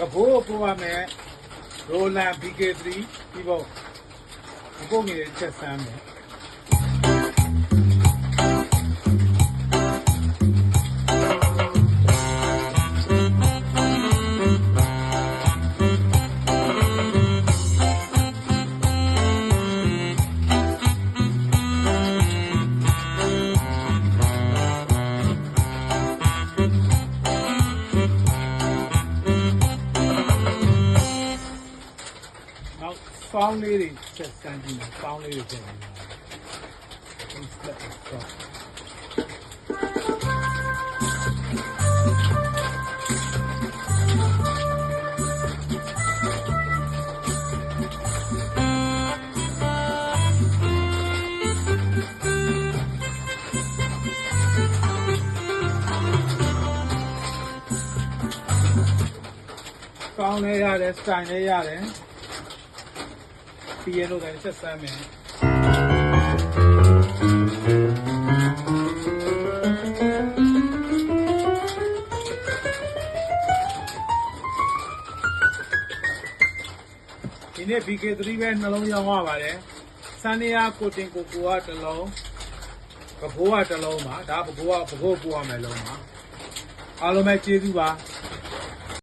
ကဘိုးပို့ရမယ်ရိုလန် BK3 ပြီးပေါ့ဒီပုံငယ်ချက်ဆမ်းမယ် က်ဖောင်းလေးတွေချက်ဆန်းကြည့်မယ်ဖောင်းလေးတွေချက်ကြည့်မယ်ဟုတ်ကဲ့ဟုတ်ကောင်းလေးရတယ်စတိုင်လေးရတယ် ပြီးရင်လို့လည်းချက်ဆန်းမယ်ဒီနေ့ BK3 ပဲနှလုံးရောင်းရပါတယ်စန်နီယာကိုတင်ကိုကိုကတစ်လုံးကဘိုးကတစ်လုံးပါဒါကဘိုးကဘိုးပို့ရမယ်လုံးပါအားလုံးပဲကျေးဇူးပါ